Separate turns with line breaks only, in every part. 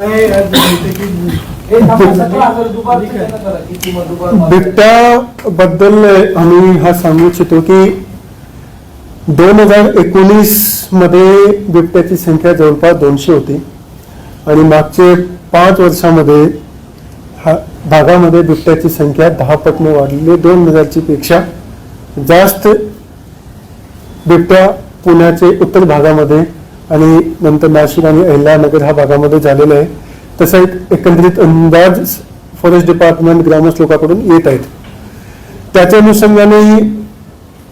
बिबट्या बद्दल आम्ही हा सांगू इच्छितो की दोन हजार एकोणीसमध्ये बिबट्याची संख्या जवळपास दोनशे होती. आणि मागचे पाच वर्षामध्ये हा भागामध्ये बिबट्याची संख्या दहा पटने वाढलेली. दोन हजारची पेक्षा जास्त बिबट्या पुण्याचे उत्तर भागामध्ये आणि नंतर नाशिक आणि अहिल्यानगर ह्या भागामध्ये झालेला आहे. तसा एक एकंदरीत अंदाज फॉरेस्ट डिपार्टमेंट ग्रामस्थ लोकांकडून येत आहेत. त्याच्या अनुषंगानेही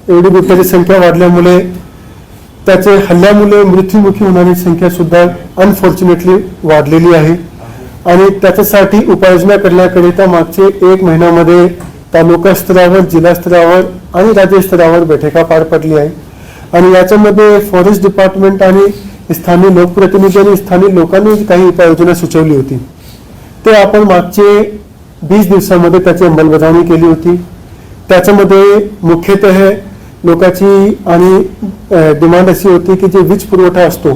एवढी बिबट्याची संख्या वाढल्यामुळे त्याचे हल्ल्यामुळे मृत्युमुखी होणारी संख्या सुद्धा अनफॉर्च्युनेटली वाढलेली आहे. आणि त्याच्यासाठी उपाययोजना करण्याकरिता मागचे एक महिन्यामध्ये तालुका स्तरावर जिल्हा स्तरावर आणि राज्य स्तरावर बैठका पार पडली आहे. आणि याच्यामध्ये फॉरेस्ट डिपार्टमेंट आणि स्थानिक लोकप्रतिनिधी आणि स्थानिक लोकांनी काही उपाययोजना सुचवली होती. ते आपण मागचे वीस दिवसामध्ये त्याची अंमलबजावणी केली होती. त्याच्यामध्ये मुख्यतः लोकांची आणि डिमांड अशी होती की जे वीज पुरवठा असतो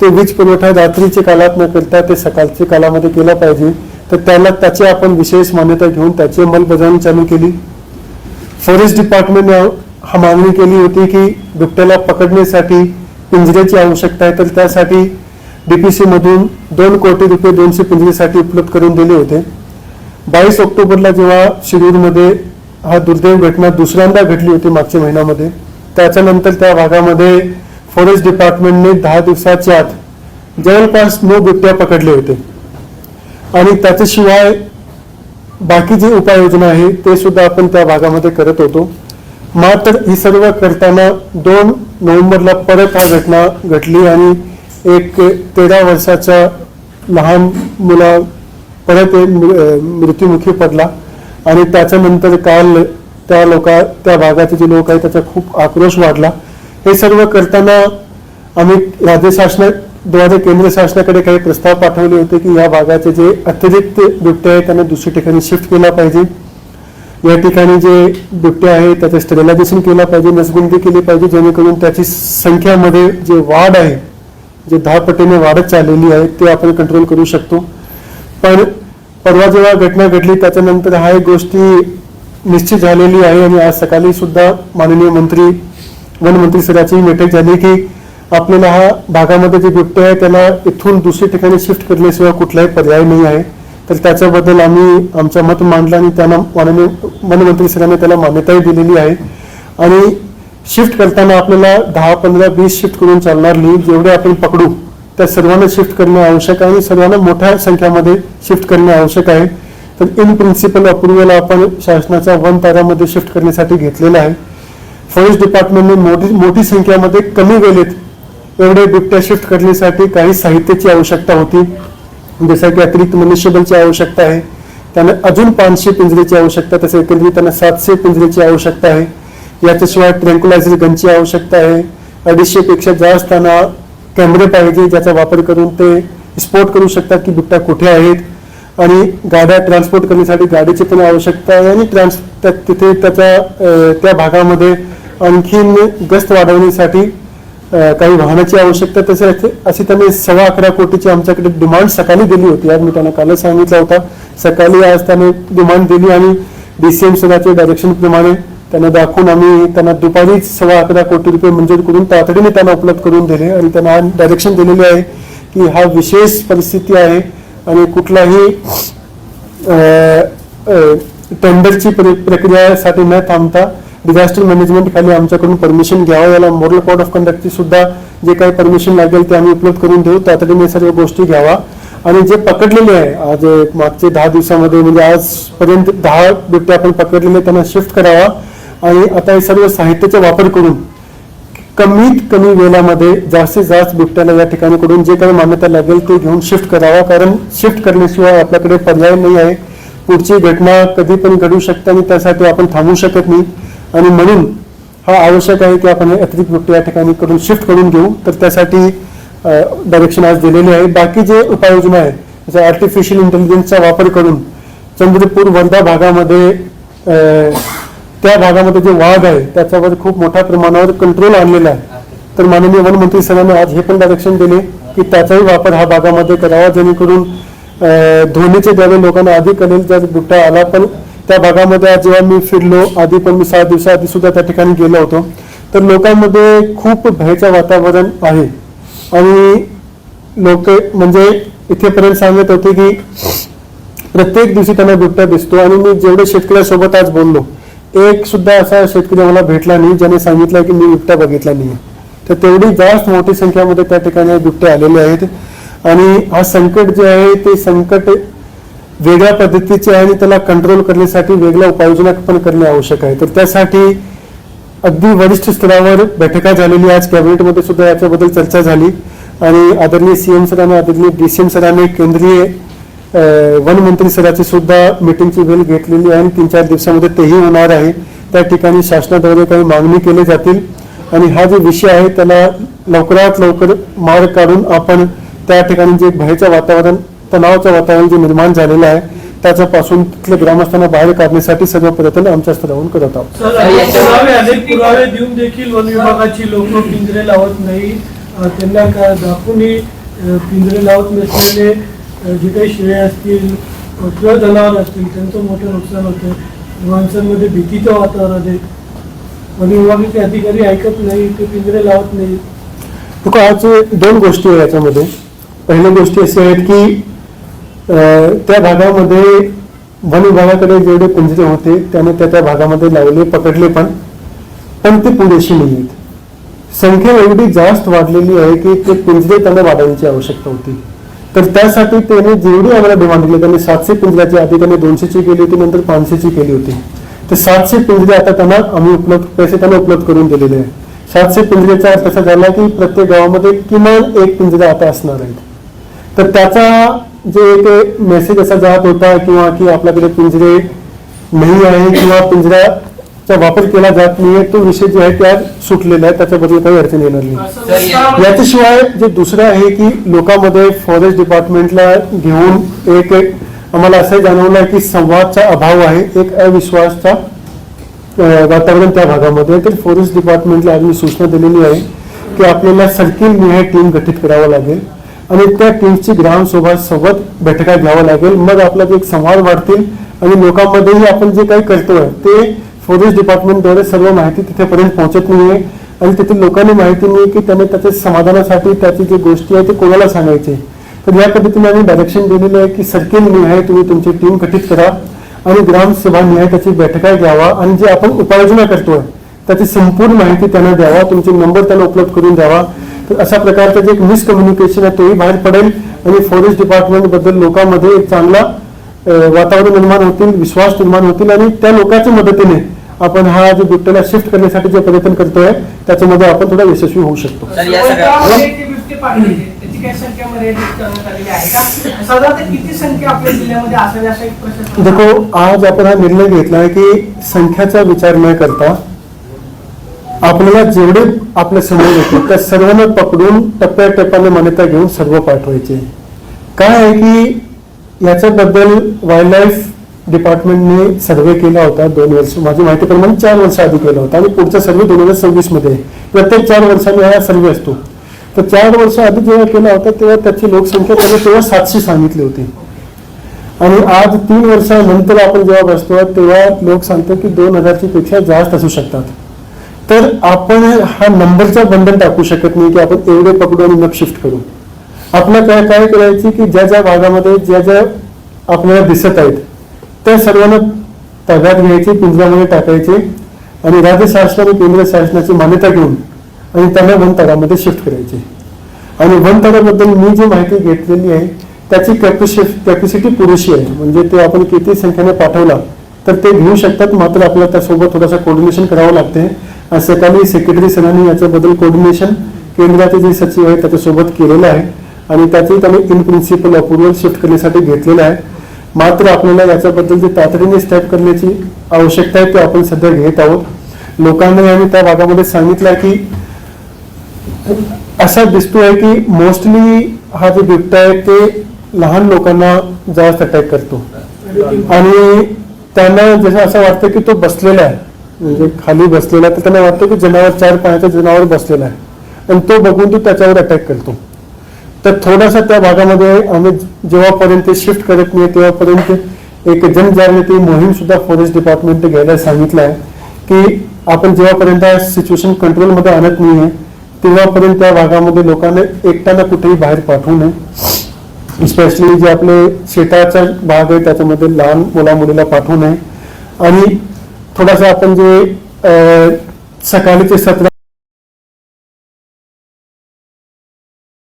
ते वीज पुरवठा रात्रीच्या कालात न करता ते सकाळच्या कालामध्ये केला पाहिजे. तर त्याला त्याची आपण विशेष मान्यता घेऊन त्याची अंमलबजावणी चालू केली. फॉरेस्ट डिपार्टमेंटने हा मागणी केली होती की बिबट्याला पकडण्यासाठी पिंजऱ्याची आवश्यकता आहे तर त्यासाठी डीपीसी मधून दोन कोटी रुपये दोनशे पिंजरेसाठी उपलब्ध करून दिले होते. बावीस ऑक्टोबरला जेव्हा शिरूरमध्ये हा दुर्दैव घटना दुसऱ्यांदा घडली होती मागच्या महिन्यामध्ये त्याच्यानंतर त्या भागामध्ये फॉरेस्ट डिपार्टमेंटने दहा दिवसाच्या आत जवळपास नऊ बिबट्या पकडले होते. आणि त्याच्याशिवाय बाकी जी उपाययोजना आहे ते सुद्धा आपण त्या भागामध्ये करत होतो. मात्र ही सर्व करताना दोन नोव्हेंबरला परत हा घटना घडली आणि एक तेरा वर्षाचा लहान मुला परत एक मृत्युमुखी पडला. आणि त्याच्यानंतर काल त्या लोका त्या भागाचे जे लोक आहेत त्याचा खूप आक्रोश वाढला. हे सर्व करताना आम्ही राज्य शासनाद्वारे केंद्र शासनाकडे काही प्रस्ताव पाठवले होते की या भागाचे जे अतिरिक्त बिबटे आहेत त्यांना दुसऱ्या ठिकाणी शिफ्ट केला पाहिजे. या ठिकाणी जे बिबटे आहे त्याचं स्टरलायझेशन केलं पाहिजे नसबंदी केली पाहिजे जेणेकरून त्याची संख्यामध्ये जे वाढ आहे जे दहा पटीने वाढत चाललेली आहे ते आपण कंट्रोल करू शकतो. पण परवा जेव्हा घटना घडली त्याच्यानंतर हा एक गोष्टी निश्चित झालेली आहे आणि आज सकाळी सुद्धा माननीय मंत्री वनमंत्री सराची बैठक झाली की आपल्याला हा भागामध्ये जे बिबटे आहे त्याला इथून दुसऱ्या ठिकाणी शिफ्ट करण्याशिवाय कुठलाही पर्याय नाही आहे. तर त्याच्याबद्दल आम्ही आमचं मत मांडलं आणि त्यांना माननीय वनमंत्री सरांनी त्याला मान्यताही दिलेली आहे. आणि शिफ्ट करताना आपल्याला दहा पंधरा वीस शिफ्ट करून चालणार नाही. जेवढे आपण पकडू त्या सर्वांना शिफ्ट करणे आवश्यक आहे आणि सर्वांना मोठ्या संख्यामध्ये शिफ्ट करणे आवश्यक आहे. तर इन प्रिन्सिपल अप्रुव्हल आपण शासनाच्या वन तारामध्ये शिफ्ट करण्यासाठी घेतलेला आहे. फॉरेस्ट डिपार्टमेंटने मोठी मोठी संख्यामध्ये कमी गेलेत एवढे बिबट्या शिफ्ट करण्यासाठी काही साहित्याची आवश्यकता होती. जसं अतिरिक्त मनुष्यबलची आवश्यकता आहे. त्यांना अजून पाचशे पिंजऱ्याची आवश्यकता तसे एकंदरीत त्यांना सातशे पिंजऱ्याची आवश्यकता आहे. याच्याशिवाय ट्रँक्युलायझर गनची आवश्यकता आहे. अडीचशे पेक्षा जास्त त्यांना कॅमेरे पाहिजे ज्याचा वापर करून ते स्पोर्ट करू शकतात की बिबट्या कुठे आहेत. आणि गाड्या ट्रान्सपोर्ट करण्यासाठी गाडीची पण आवश्यकता आहे आणि ट्रान्स तिथे त्याच्या त्या भागामध्ये आणखीन गस्त वाढवण्यासाठी काही वाहनाची आवश्यकता तसे अशी त्यांनी सव्वा अकरा कोटीची आमच्याकडे डिमांड सकाळी दिली होती. आज मी त्यांना कालच सांगितला होता. सकाळी आज त्याने डिमांड दिली आणि डीसीएम सराच्या डायरेक्शन प्रमाणे त्यांना दाखवून आम्ही त्यांना दुपारीच सव्वा अकरा कोटी रुपये मंजूर करून तातडीने त्यांना उपलब्ध करून दिले आणि त्यांना डायरेक्शन दिलेले आहे की हा विशेष परिस्थिती आहे आणि कुठलाही टेंडरची प्र- प्रक्रियासाठी न थांबता डिझास्टर मॅनेजमेंट खाली आमच्याकडून परमिशन घ्यावं याला मॉरल कोड ऑफ कंडक्टची सुद्धा जे काही परमिशन लागेल ते आम्ही उपलब्ध करून देऊ. तातडीने सर्व गोष्टी घ्यावा. आणि जे पकडलेले आहे आज एक मागचे दहा दिवसामध्ये म्हणजे आजपर्यंत दहा बिबटे आपण पकडलेले त्यांना शिफ्ट करावा. आणि आता हे सर्व साहित्याचा वापर करून कमीत कमी वेळामध्ये जास्तीत जास्त बिबट्याला या ठिकाणीकडून जे काही मान्यता लागेल ते घेऊन शिफ्ट करावा. कारण शिफ्ट करण्याशिवाय आपल्याकडे पर्याय नाही आहे. पुढची घटना कधी पण घडू शकते आणि त्यासाठी आपण थांबू शकत नाही. आणि म्हणून हा आवश्यक आहे की आपण अतिरिक्त बिबटे या ठिकाणी करून शिफ्ट करून घेऊ. तर त्यासाठी डायरेक्शन आज दिलेले आहे. बाकी जे उपाययोजना आहे जसं आर्टिफिशियल इंटेलिजन्सचा वापर करून चंद्रपूर वर्धा भागामध्ये त्या भागामध्ये जे वाघ आहे त्याच्यावर खूप मोठ्या प्रमाणावर कंट्रोल आणलेला आहे. तर माननीय वनमंत्री सरांनी आज हे पण डायरेक्शन दिले की त्याचाही वापर हा भागामध्ये करावा जेणेकरून ध्वनीचे द्यावे लोकांना अधिक कळेल. जर बुट्टा आला पण त्या भागामध्ये आज जेव्हा मी फिरलो आधी पण मी सहा दिवसाआधी सुद्धा त्या ठिकाणी गेलो होतो. तर लोकांमध्ये खूप भयाचं वातावरण आहे. आणि लोक म्हणजे इथेपर्यंत सांगत होते की प्रत्येक दिवशी त्यांना बिबट्या दिसतो आणि मी जेवढे शेतकऱ्यासोबत आज बोललो एक सुद्धा असा शेतकरी मला भेटला नाही ज्याने सांगितलं की मी बिबट्या बघितला नाही तर तेवढी जास्त मोठी संख्यामध्ये त्या ठिकाणी बिबटे आलेले आहेत. आणि हा संकट जे आहे ते संकट वेगळ्या पद्धतीचे आहे आणि त्याला कंट्रोल करण्यासाठी वेगळ्या उपाययोजना पण करणे आवश्यक आहे. तर त्यासाठी अगदी वरिष्ठ स्तरावर बैठका झालेली आज कॅबिनेटमध्ये सुद्धा याच्याबद्दल चर्चा झाली. आणि आदरणीय सीएम सरांनी आदरणीय डीसीएम सरांनी केंद्रीय वनमंत्री वन सराची सुद्धा मीटिंगची वेळ घेतलेली आहे आणि तीन चार दिवसामध्ये तेही होणार आहे. त्या ठिकाणी शासनाद्वारे काही मागणी केली जातील. आणि हा जो विषय आहे त्याला लवकरात लवकर मार्ग काढून आपण त्या ठिकाणी जे भयचं वातावरण तणावाचं वातावरण जे निर्माण झालेलं आहे त्याच्यापासून तिथल्या ग्रामस्थांना बाहेर काढण्यासाठी सर्व प्रयत्न आमच्या स्तरावरून करत आहोत.
अनेक पुरावे देऊन देखील वन विभागाची लोक पिंजरे लावत नाही. त्यांना का दाखवूनही पिंजरे लावत नसलेले जे काही शेळे असतील किंवा जनावर असतील त्यांचं मोठं नुकसान होतं. माणसांमध्ये भीतीचं वातावरण आहे. वन विभागाचे अधिकारी ऐकत नाही ते पिंजरे लावत नाही
तुका आज दोन गोष्टी आहे याच्यामध्ये. पहिल्या गोष्टी अशा आहेत की त्या भागामध्ये वन विभागाकडे जेवढे पिंजरे होते त्याने त्या त्या भागामध्ये लावले पकडले पण. पण ते पुरेशी नाही आहेत. संख्या एवढी जास्त वाढलेली आहे की ते पिंजरे त्यांना वाढवण्याची आवश्यकता होती. तर त्यासाठी त्याने जेवढी आम्हाला डिमांड दिली त्यांनी सातशे पिंजऱ्याची आधी त्यांनी दोनशेची केली होती नंतर पाचशेची केली होती. तर सातशे पिंजरे आता त्यांना आम्ही उपलब्ध पैसे त्यांना उपलब्ध करून दिलेले आहे. सातशे पिंजऱ्याचा अर्थ असा झाला की प्रत्येक गावामध्ये किमान एक पिंजरा आता असणार आहेत. तर त्याचा जे एक मेसेज असा जात होता किंवा की आपल्याकडे पिंजरे नाही आहे किंवा पिंजऱ्याचा वापर केला जात नाहीये तो विषय जो आहे त्या सुटलेला आहे त्याच्याबद्दल काही अडचण येणार नाही. याच्याशिवाय जे दुसरं आहे की लोकांमध्ये फॉरेस्ट डिपार्टमेंटला घेऊन एक एक आम्हाला असं जाणवलं की संवादचा अभाव आहे एक अविश्वासचा वातावरण त्या भागामध्ये तर फॉरेस्ट डिपार्टमेंटला आम्ही सूचना दिलेली आहे की आपल्याला सर्किल निहाय टीम गठीत करावं लागेल. आणि त्या टीमची ग्रामसभा सोबत बैठका घ्यावं लागेल. मग आपला एक संवाद वाढतील आणि लोकांमध्येही आपण जे काही करतोय ते फॉरेस्ट डिपार्टमेंटद्वारे सर्व माहिती तिथेपर्यंत पोहोचत नाहीये. आणि तिथे लोकांनी माहिती नाही की त्यांनी त्याच्या समाधानासाठी त्याची जी गोष्टी आहे ते कोणाला सांगायचे. तर या पद्धतीने आम्ही डायरेक्शन दिलेलं आहे की सर्किल निहाय तुम्ही तुमची टीम गठीत करा आणि ग्रामसभा निहाय त्याची बैठका घ्यावा आणि जे आपण उपाययोजना करतोय त्याची संपूर्ण माहिती त्यांना द्यावा. तुमचे नंबर त्यांना उपलब्ध करून द्यावा. तर अशा प्रकारचं जे एक मिसकम्युनिकेशन आहे तोही बाहेर पडेल. आणि फॉरेस्ट डिपार्टमेंटबद्दल लोकांमध्ये एक चांगला वातावरण निर्माण होतील विश्वास निर्माण होतील आणि त्या लोकांच्या मदतीने आपण हा जो बिबट्याला शिफ्ट करण्यासाठी जे प्रयत्न करतोय त्याच्यामध्ये आपण थोडा यशस्वी होऊ शकतो. देखो आज आपण हा निर्णय घेतला आहे की संख्याचा विचार न करता आपल्याला जेवढे आपल्यासमोर येते त्या सर्वांना पकडून टप्प्याटप्प्याने मान्यता घेऊन सर्व पाठवायचे. काय आहे की याच्याबद्दल वाईल्ड लाईफ डिपार्टमेंटने सर्वे केला होता दोन वर्ष माझी माहितीप्रमाणे चार वर्ष आधी केला होता. आणि पुढचा सर्वे दोन हजार सव्वीसमध्ये. प्रत्येक चार वर्षांनी हा सर्वे असतो. तर चार वर्ष आधी जेव्हा केला होता तेव्हा त्याची लोकसंख्या त्याने तेव्हा सातशे सांगितली होती. आणि आज तीन वर्षानंतर आपण जेव्हा बसतो तेव्हा लोक सांगतात की दोन हजारची पेक्षा जास्त असू शकतात. तर आपण हा नंबरचा बंधन टाकू शकत नाही की आपण एवढे पकडू आणि मग शिफ्ट करू. आपलं काय काय करायची की ज्या ज्या भागामध्ये ज्या ज्या आपल्याला दिसत आहेत त्या सर्वांना ताब्यात घ्यायचे पिंजऱ्यामध्ये टाकायचे आणि राज्य शासन आणि केंद्र शासनाची मान्यता घेऊन आणि त्यांना वनतळामध्ये शिफ्ट करायचे. आणि वनतळाबद्दल मी जी माहिती घेतलेली आहे त्याची कॅपॅसिटी कॅपॅसिटी पुरेशी आहे. म्हणजे ते आपण किती संख्येने पाठवला तर ते घेऊ शकतात मात्र आपल्याला त्यासोबत थोडासा कोऑर्डिनेशन करावं लागते आज सकाळी सेक्रेटरी सरांनी याच्याबद्दल कोऑर्डिनेशन केंद्राचे जे सचिव आहे त्याच्यासोबत केलेलं आहे. आणि त्याचे त्यांनी इन प्रिन्सिपल अप्रुव्हल शिफ्ट करण्यासाठी घेतलेलं आहे. मात्र आपल्याला याच्याबद्दल जे तातडीने स्टेप करण्याची आवश्यकता आहे ते आपण सध्या घेत आहोत. लोकांना आम्ही त्या भागामध्ये सांगितलं की असा दिसतोय की मोस्टली हा जो बिबटा आहे ते लहान लोकांना जास्त अटॅक करतो. आणि त्यांना जसं असं वाटतं की तो बसलेला आहे. म्हणजे खाली बसलेला तर त्यांना वाटतं की जनावर चार पायाचा जनावर बसलेला आहे. आणि तो बघून तो त्याच्यावर अटॅक करतो. तर थोडासा त्या भागामध्ये आम्ही जेव्हापर्यंत ते शिफ्ट करत नाही तेव्हापर्यंत एक जनजागृती मोहीम सुद्धा फॉरेस्ट डिपार्टमेंट घ्यायला सांगितलं आहे की आपण जेव्हापर्यंत सिच्युएशन कंट्रोलमध्ये आणत नाही आहे तेव्हापर्यंत त्या भागामध्ये लोकांना एकट्यानं कुठेही बाहेर पाठवू नये. स्पेशली जे आपले शेताचा भाग आहे त्याच्यामध्ये लहान मुला मुलीला पाठवू नये. आणि थोडासा आपण जे सकाळी ते सत्र